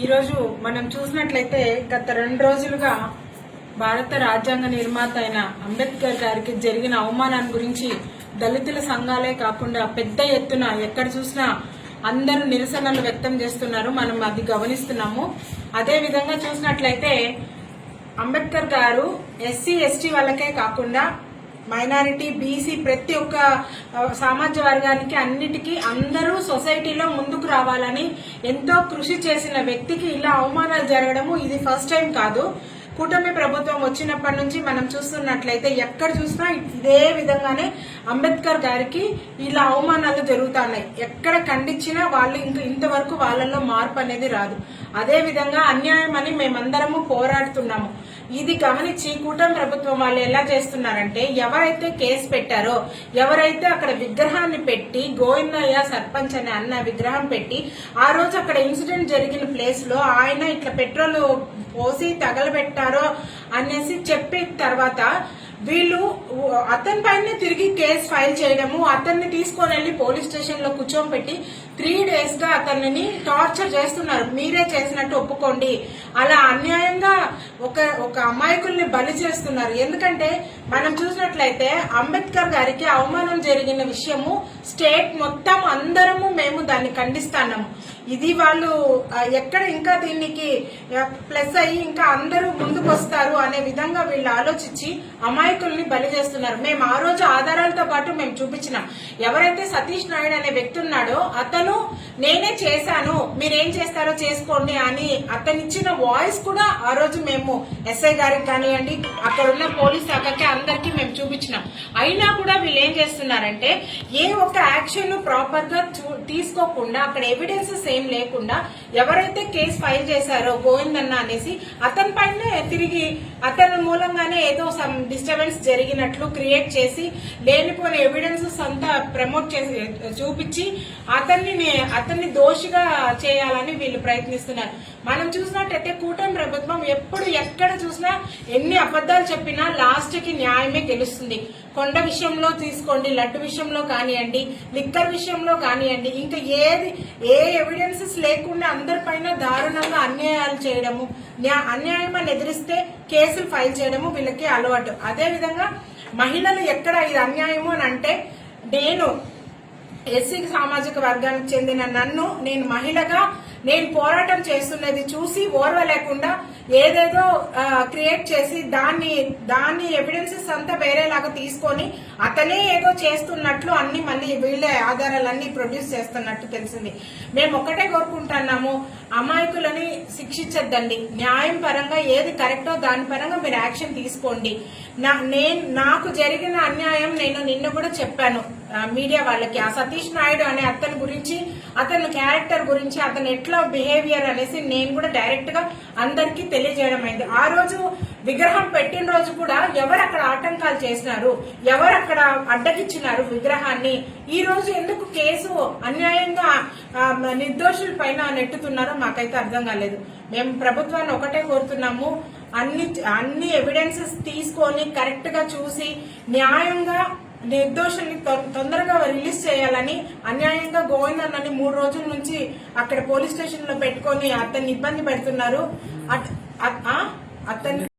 ఈరోజు మనం చూసినట్లయితే గత రెండు రోజులుగా భారత రాజ్యాంగ నిర్మాత అయిన అంబేద్కర్ గారికి జరిగిన అవమానాన్ని గురించి దళితుల సంఘాలే కాకుండా పెద్ద ఎత్తున ఎక్కడ చూసినా అందరూ నిరసనలు వ్యక్తం చేస్తున్నారు. మనం అది గమనిస్తున్నాము. అదే విధంగా చూసినట్లయితే అంబేద్కర్ గారు ఎస్సీ ఎస్టీ వాళ్ళకే కాకుండా మైనారిటీ బీసీ ప్రతి ఒక్క సామాజిక వర్గానికి అన్నిటికీ అందరూ సొసైటీలో ముందుకు రావాలని ఎంతో కృషి చేసిన వ్యక్తికి ఇలా అవమానాలు జరగడము ఇది ఫస్ట్ టైం కాదు. కూటమి ప్రభుత్వం వచ్చినప్పటి నుంచి మనం చూస్తున్నట్లయితే ఎక్కడ చూసినా ఇదే విధంగానే అంబేద్కర్ గారికి ఇలా అవమానాలు జరుగుతున్నాయి. ఎక్కడ ఖండించినా వాళ్ళు ఇంక ఇంతవరకు వాళ్ళలో మార్పు అనేది రాదు. అదే విధంగా అన్యాయం అని మేమందరము పోరాడుతున్నాము. ఇది గమనించి కూటమి ప్రభుత్వం వాళ్ళు ఎలా చేస్తున్నారంటే ఎవరైతే కేసు పెట్టారో ఎవరైతే అక్కడ విగ్రహాన్ని పెట్టి గోవిందయ్య సర్పంచ్ అనే అన్న విగ్రహం పెట్టి ఆ రోజు అక్కడ ఇన్సిడెంట్ జరిగిన ప్లేస్లో ఆయన ఇట్లా పెట్రోల్ పోసి తగలబెట్ట తగలబెట్టారో అనేసి చెప్పిన తర్వాత వీళ్ళు అతని పైన తిరిగి కేసు ఫైల్ చేయడము అతన్ని తీసుకొని వెళ్ళి పోలీస్ స్టేషన్లో కూర్చోబెట్టి త్రీ డేస్గా అతన్ని టార్చర్ చేస్తున్నారు. మీరే చేసినట్టు ఒప్పుకోండి. అలా అన్యాయంగా ఒక ఒక అమాయకుల్ని బలి చేస్తున్నారు. ఎందుకంటే మనం చూసినట్లయితే అంబేద్కర్ గారికి అవమానం జరిగిన విషయము స్టేట్ మొత్తం అందరము దాన్ని ఖండిస్తాము ఇది వాళ్ళు ఎక్కడ ఇంకా దీనికి ప్లస్ అయ్యి ఇంకా అందరూ ముందుకు వస్తారు అనే విధంగా వీళ్ళు ఆలోచించి అమాయకుల్ని బలి చేస్తున్నారు. మేము ఆ రోజు ఆధారాలతో పాటు మేము చూపించినాం. ఎవరైతే సతీష్ నాయుడు అనే వ్యక్తి ఉన్నాడో అతను నేనే చేశాను మీరేం చేస్తారో చేసుకోండి అని అతనిచ్చిన వాయిస్ కూడా ఆ రోజు మేము ఎస్ఐ గారికి కానివ్వండి అక్కడ ఉన్న పోలీస్ శాఖకి అందరికీ మేము చూపించినాం. అయినా కూడా వీళ్ళు ఏం చేస్తున్నారంటే ఏ ఒక్క యాక్షన్ ప్రాపర్గా తీసుకు తీసుకోకుండా అక్కడ ఎవిడెన్సెస్ ఏం లేకుండా ఎవరైతే కేసు ఫైల్ చేశారో గోవిందన్న అనేసి అతని పైన తిరిగి అతని మూలంగానే ఏదో సమ్ డిస్టర్బెన్స్ జరిగినట్లు క్రియేట్ చేసి లేనిపోయిన ఎవిడెన్సెస్ అంతా ప్రమోట్ చేసి చూపించి అతన్ని అతన్ని దోషిగా చేయాలని వీళ్ళు ప్రయత్నిస్తున్నారు. మనం చూసినట్టయితే కూటమి ప్రభుత్వం ఎప్పుడు ఎక్కడ చూసినా ఎన్ని అబద్ధాలు చెప్పినా లాస్ట్కి న్యాయమే గెలుస్తుంది. కొండ విషయంలో తీసుకోండి లడ్డు విషయంలో కానివ్వండి లిక్కర్ విషయంలో కానివ్వండి ఇంకా ఏది ఏ ఎవిడెన్సెస్ లేకుండా అందరిపైన దారుణంగా అన్యాయాలు చేయడము అన్యాయం అని ఎదిరిస్తే కేసులు ఫైల్ చేయడము వీళ్ళకి అలవాటు. అదే విధంగా మహిళలు ఎక్కడ ఇది అన్యాయము అని అంటే నేను ఎస్సీ సామాజిక వర్గానికి చెందిన నన్ను నేను మహిళగా నేను పోరాటం చేస్తున్నది చూసి ఓర్వ లేకుండా ఏదేదో క్రియేట్ చేసి దాన్ని దాన్ని ఎవిడెన్సెస్ అంతా వేరేలాగా తీసుకొని అతనే ఏదో చేస్తున్నట్లు అన్ని మళ్ళీ వీళ్ళే ఆధారాలన్నీ ప్రొడ్యూస్ చేస్తున్నట్టు తెలిసింది. మేము ఒకటే కోరుకుంటున్నాము అమాయకులని శిక్షించద్దండి. న్యాయం పరంగా ఏది కరెక్టో దాని పరంగా మీరు యాక్షన్ తీసుకోండి. నా నేను నాకు జరిగిన అన్యాయం నేను నిన్న కూడా చెప్పాను మీడియా వాళ్ళకి. ఆ సతీష్ నాయుడు అనే అతని గురించి అతని క్యారెక్టర్ గురించి అతను ఎట్లా బిహేవియర్ అనేసి నేను కూడా డైరెక్ట్గా అందరికీ తెలియజేయడం అయింది. ఆ రోజు విగ్రహం పెట్టిన రోజు కూడా ఎవరు అక్కడ ఆటంకాలు చేసినారు? ఎవరు అక్కడ అడ్డగిచ్చినారు విగ్రహాన్ని? ఈ రోజు ఎందుకు కేసు అన్యాయంగా నిర్దోషుల పైన నెట్టుతున్నారో మాకైతే అర్థం కాలేదు. మేము ప్రభుత్వాన్ని ఒకటే కోరుతున్నాము. అన్ని అన్ని ఎవిడెన్సెస్ తీసుకొని కరెక్ట్గా చూసి న్యాయంగా నిర్దోషుల్ని తొందరగా రిలీజ్ చేయాలని అన్యాయంగా గోవిందన్నని మూడు రోజుల నుంచి అక్కడ పోలీస్ స్టేషన్లో పెట్టుకొని అతన్ని ఇబ్బంది పెడుతున్నారు. అట్- అతన్ని